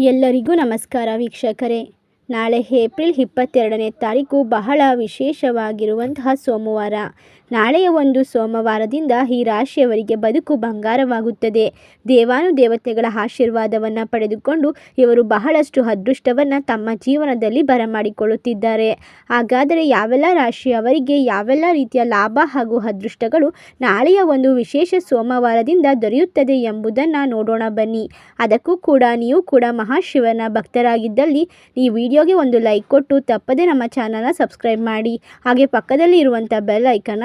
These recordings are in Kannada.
ಎಲ್ಲರಿಗೂ ನಮಸ್ಕಾರ ವೀಕ್ಷಕರೇ. ನಾಳೆ ಏಪ್ರಿಲ್ ಇಪ್ಪತ್ತೆರಡನೇ ತಾರೀಕು ಬಹಳ ವಿಶೇಷವಾಗಿರುವಂತಹ ಸೋಮವಾರ. ನಾಳೆಯ ಒಂದು ಸೋಮವಾರದಿಂದ ಈ ರಾಶಿಯವರಿಗೆ ಬದುಕು ಬಂಗಾರವಾಗುತ್ತದೆ. ದೇವಾನು ದೇವತೆಗಳ ಆಶೀರ್ವಾದವನ್ನು ಪಡೆದುಕೊಂಡು ಇವರು ಬಹಳಷ್ಟು ಅದೃಷ್ಟವನ್ನು ತಮ್ಮ ಜೀವನದಲ್ಲಿ ಬರಮಾಡಿಕೊಳ್ಳುತ್ತಿದ್ದಾರೆ. ಹಾಗಾದರೆ ಯಾವೆಲ್ಲ ರಾಶಿಯವರಿಗೆ ಯಾವೆಲ್ಲ ರೀತಿಯ ಲಾಭ ಹಾಗೂ ಅದೃಷ್ಟಗಳು ನಾಳೆಯ ಒಂದು ವಿಶೇಷ ಸೋಮವಾರದಿಂದ ದೊರೆಯುತ್ತದೆ ಎಂಬುದನ್ನು ನೋಡೋಣ ಬನ್ನಿ. ಅದಕ್ಕೂ ಕೂಡ ನೀವು ಕೂಡ ಮಹಾಶಿವನ ಭಕ್ತರಾಗಿದ್ದಲ್ಲಿ ಈ ವಿಡಿಯೋಗೆ ಒಂದು ಲೈಕ್ ಕೊಟ್ಟು ತಪ್ಪದೆ ನಮ್ಮ ಚಾನಲ್ನ ಸಬ್ಸ್ಕ್ರೈಬ್ ಮಾಡಿ. ಹಾಗೆ ಪಕ್ಕದಲ್ಲಿ ಇರುವಂಥ ಬೆಲ್ ಐಕನ್ನ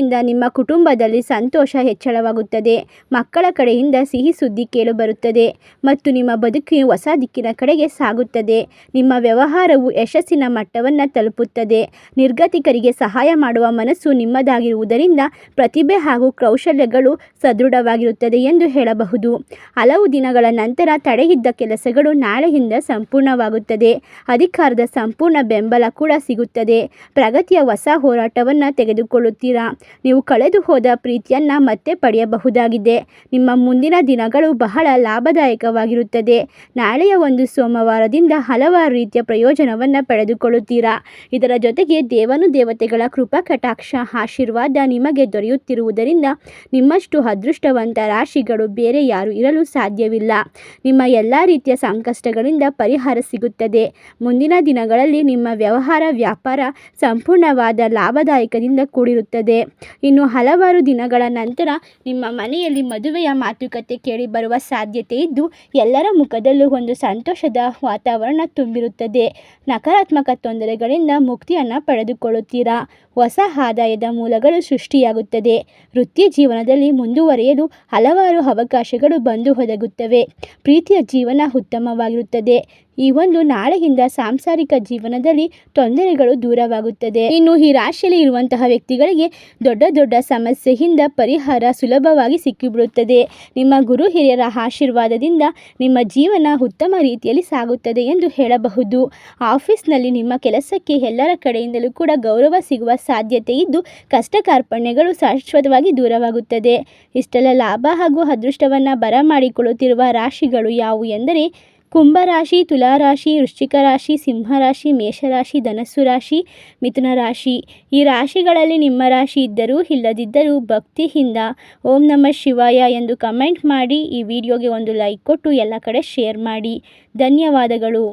ನಾಳೆಯಿಂದ ನಿಮ್ಮ ಕುಟುಂಬದಲ್ಲಿ ಸಂತೋಷ ಹೆಚ್ಚಳವಾಗುತ್ತದೆ. ಮಕ್ಕಳ ಕಡೆಯಿಂದ ಸಿಹಿ ಸುದ್ದಿ ಕೇಳಿಬರುತ್ತದೆ ಮತ್ತು ನಿಮ್ಮ ಬದುಕು ಹೊಸ ದಿಕ್ಕಿನ ಕಡೆಗೆ ಸಾಗುತ್ತದೆ. ನಿಮ್ಮ ವ್ಯವಹಾರವು ಯಶಸ್ಸಿನ ಮಟ್ಟವನ್ನು ತಲುಪುತ್ತದೆ. ನಿರ್ಗತಿಕರಿಗೆ ಸಹಾಯ ಮಾಡುವ ಮನಸ್ಸು ನಿಮ್ಮದಾಗಿರುವುದರಿಂದ ಪ್ರತಿಭೆ ಹಾಗೂ ಕೌಶಲ್ಯಗಳು ಸದೃಢವಾಗಿರುತ್ತದೆ ಎಂದು ಹೇಳಬಹುದು. ಹಲವು ದಿನಗಳ ನಂತರ ತಡೆಯಿದ್ದ ಕೆಲಸಗಳು ನಾಳೆಯಿಂದ ಸಂಪೂರ್ಣವಾಗುತ್ತದೆ. ಅಧಿಕಾರದ ಸಂಪೂರ್ಣ ಬೆಂಬಲ ಕೂಡ ಸಿಗುತ್ತದೆ. ಪ್ರಗತಿಯ ಹೊಸ ಹೋರಾಟವನ್ನು ತೆಗೆದುಕೊಳ್ಳುತ್ತೀರಾ? ನೀವು ಕಳೆದು ಹೋದ ಪ್ರೀತಿಯನ್ನು ಮತ್ತೆ ಪಡೆಯಬಹುದಾಗಿದೆ. ನಿಮ್ಮ ಮುಂದಿನ ದಿನಗಳು ಬಹಳ ಲಾಭದಾಯಕವಾಗಿರುತ್ತದೆ. ನಾಳೆಯ ಒಂದು ಸೋಮವಾರದಿಂದ ಹಲವಾರು ರೀತಿಯ ಪ್ರಯೋಜನವನ್ನು ಪಡೆದುಕೊಳ್ಳುತ್ತೀರಾ? ಇದರ ಜೊತೆಗೆ ದೇವನು ದೇವತೆಗಳ ಕೃಪಾ ಕಟಾಕ್ಷ ಆಶೀರ್ವಾದ ನಿಮಗೆ ದೊರೆಯುತ್ತಿರುವುದರಿಂದ ನಿಮ್ಮಷ್ಟು ಅದೃಷ್ಟವಂತ ರಾಶಿಗಳು ಬೇರೆ ಯಾರು ಇರಲು ಸಾಧ್ಯವಿಲ್ಲ. ನಿಮ್ಮ ಎಲ್ಲ ರೀತಿಯ ಸಂಕಷ್ಟಗಳಿಂದ ಪರಿಹಾರ ಸಿಗುತ್ತದೆ. ಮುಂದಿನ ದಿನಗಳಲ್ಲಿ ನಿಮ್ಮ ವ್ಯವಹಾರ ವ್ಯಾಪಾರ ಸಂಪೂರ್ಣವಾದ ಲಾಭದಾಯಕದಿಂದ ಕೂಡಿರುತ್ತದೆ. ಇನ್ನು ಹಲವಾರು ದಿನಗಳ ನಂತರ ನಿಮ್ಮ ಮನೆಯಲ್ಲಿ ಮದುವೆಯ ಮಾತುಕತೆ ಕೇಳಿಬರುವ ಸಾಧ್ಯತೆ ಇದ್ದು, ಎಲ್ಲರ ಮುಖದಲ್ಲೂ ಒಂದು ಸಂತೋಷದ ವಾತಾವರಣ ತುಂಬಿರುತ್ತದೆ. ನಕಾರಾತ್ಮಕ ತೊಂದರೆಗಳಿಂದ ಮುಕ್ತಿಯನ್ನು ಪಡೆದುಕೊಳ್ಳುತ್ತೀರಾ? ಹೊಸ ಆದಾಯದ ಮೂಲಗಳು ಸೃಷ್ಟಿಯಾಗುತ್ತದೆ. ವೃತ್ತಿ ಜೀವನದಲ್ಲಿ ಮುಂದುವರಿಯಲು ಹಲವಾರು ಅವಕಾಶಗಳು ಬಂದು ಒದಗುತ್ತವೆ. ಪ್ರೀತಿಯ ಜೀವನ ಉತ್ತಮವಾಗಿರುತ್ತದೆ. ಈ ಒಂದು ನಾಳೆಯಿಂದ ಸಾಂಸಾರಿಕ ಜೀವನದಲ್ಲಿ ತೊಂದರೆಗಳು ದೂರವಾಗುತ್ತದೆ. ಇನ್ನು ಈ ರಾಶಿಯಲ್ಲಿ ಇರುವಂತಹ ವ್ಯಕ್ತಿಗಳಿಗೆ ದೊಡ್ಡ ದೊಡ್ಡ ಸಮಸ್ಯೆಯಿಂದ ಪರಿಹಾರ ಸುಲಭವಾಗಿ ಸಿಕ್ಕಿಬಿಡುತ್ತದೆ. ನಿಮ್ಮ ಗುರು ಹಿರಿಯರ ಆಶೀರ್ವಾದದಿಂದ ನಿಮ್ಮ ಜೀವನ ಉತ್ತಮ ರೀತಿಯಲ್ಲಿ ಸಾಗುತ್ತದೆ ಎಂದು ಹೇಳಬಹುದು. ಆಫೀಸ್ನಲ್ಲಿ ನಿಮ್ಮ ಕೆಲಸಕ್ಕೆ ಎಲ್ಲರ ಕಡೆಯಿಂದಲೂ ಕೂಡ ಗೌರವ ಸಿಗುವ ಸಾಧ್ಯತೆ ಇದ್ದು, ಕಷ್ಟ ಕಾರ್ಪಣ್ಯಗಳು ಶಾಶ್ವತವಾಗಿ ದೂರವಾಗುತ್ತದೆ. ಇಷ್ಟೆಲ್ಲ ಲಾಭ ಹಾಗೂ ಅದೃಷ್ಟವನ್ನು ಬರಮಾಡಿಕೊಳ್ಳುತ್ತಿರುವ ರಾಶಿಗಳು ಯಾವುವು ಎಂದರೆ ಕುಂಭರಾಶಿ, ತುಲಾರಾಶಿ ವೃಶ್ಚಿಕ ರಾಶಿ ಸಿಂಹರಾಶಿ, ಮೇಷರಾಶಿ ಧನಸ್ಸು ರಾಶಿ ಮಿಥುನ ರಾಶಿ ಈ ರಾಶಿಗಳಲ್ಲಿ ನಿಮ್ಮ ರಾಶಿ ಇದ್ದರೂ ಇಲ್ಲದಿದ್ದರೂ ಭಕ್ತಿಯಿಂದ ಓಂ ನಮ ಶಿವಾಯ ಎಂದು ಕಮೆಂಟ್ ಮಾಡಿ ಈ ವಿಡಿಯೋಗೆ ಒಂದು ಲೈಕ್ ಕೊಟ್ಟು ಎಲ್ಲ ಕಡೆ ಶೇರ್ ಮಾಡಿ. ಧನ್ಯವಾದಗಳು.